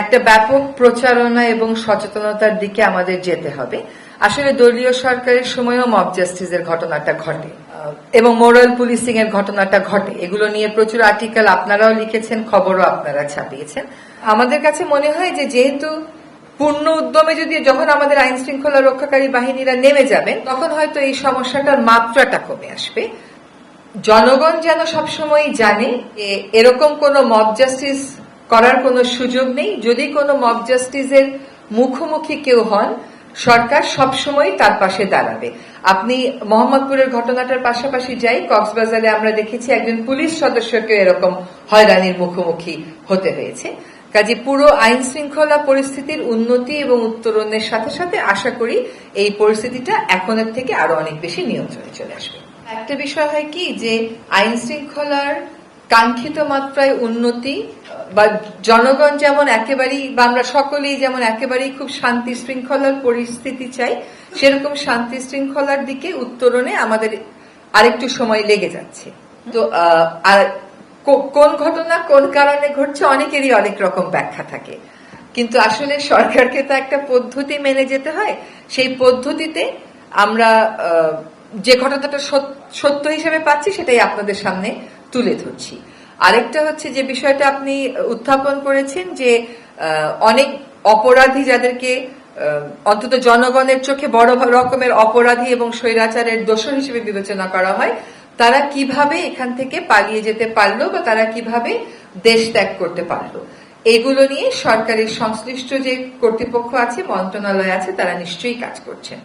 একটা ব্যাপক প্রচারণা এবং সচেতনতার দিকে আমাদের যেতে হবে। আসলে দলীয় সরকারের সময়ও মব জাস্টিসের ঘটনাটা ঘটে। এবং মোরাল পুলিশিং এর ঘটনাটা ঘটে। এগুলো নিয়ে প্রচুর আর্টিকেল আপনারাও লিখেছেন, খবরও আপনারা ছাপিয়েছেন। আমাদের কাছে মনে হয় যে যেহেতু পূর্ণ উদ্যমে যদি যখন আমাদের আইন শৃঙ্খলা রক্ষাকারী বাহিনীরা নেমে যাবেন, তখন হয়তো এই সমস্যাটার মাত্রাটা কমে আসবে। জনগণ যেন সবসময় জানে এরকম কোনো মব জাস্টিস করার কোনো সুযোগ নেই। যদি কোনো মব জাস্টিসের মুখোমুখি কেউ হন, সরকার সবসময় তার পাশে দাঁড়াবে। আপনি মোহাম্মদপুরের ঘটনাটার পাশাপাশি যাই, কক্সবাজারে আমরা দেখেছি একজন পুলিশ সদস্যকে এরকম হয়রানির মুখোমুখি হতে হয়েছে। কাজে পুরো আইন শৃঙ্খলা পরিস্থিতির উন্নতি এবং উত্তরণের সাথে সাথে আশা করি এই পরিস্থিতিটা এখনের থেকে আরও অনেক বেশি নিয়ন্ত্রণে চলে আসবে। একটা বিষয় হয় কি, যে আইন শৃঙ্খলার কাঙ্ক্ষিত মাত্রায় উন্নতি, বা জনগণ যেমন একেবারেই, বা আমরা সকলেই যেমন একেবারেই খুব শান্তি শৃঙ্খলার পরিস্থিতি চাই, সেরকম শান্তি শৃঙ্খলার দিকে উত্তরণে আমাদের আরেকটু সময় লেগে যাচ্ছে। তো আর কোন ঘটনা কোন কারণে ঘটছে অনেকেরই অনেক রকম ব্যাখ্যা থাকে। কিন্তু আসলে সরকারকে তো একটা পদ্ধতি মেনে যেতে হয়। সেই পদ্ধতিতে আমরা যে ঘটনাটা সত- সত্য হিসেবে পাচ্ছি সেটাই আপনাদের সামনে তুলে ধরছি। আরেকটা হচ্ছে যে বিষয়টা আপনি উত্থাপন করেছেন যে অনেক অপরাধী যাদেরকে অন্তত জনগণের চোখে বড় রকমের অপরাধী এবং স্বৈরাচারের দোষর হিসেবে বিবেচনা করা হয়, তারা কীভাবে এখান থেকে পালিয়ে যেতে পারল বা তারা কীভাবে দেশ ত্যাগ করতে পারল? এগুলো নিয়ে সরকারের সংশ্লিষ্ট যে কর্তৃপক্ষ আছে, মন্ত্রণালয় আছে, তারা নিশ্চয়ই কাজ করছেন।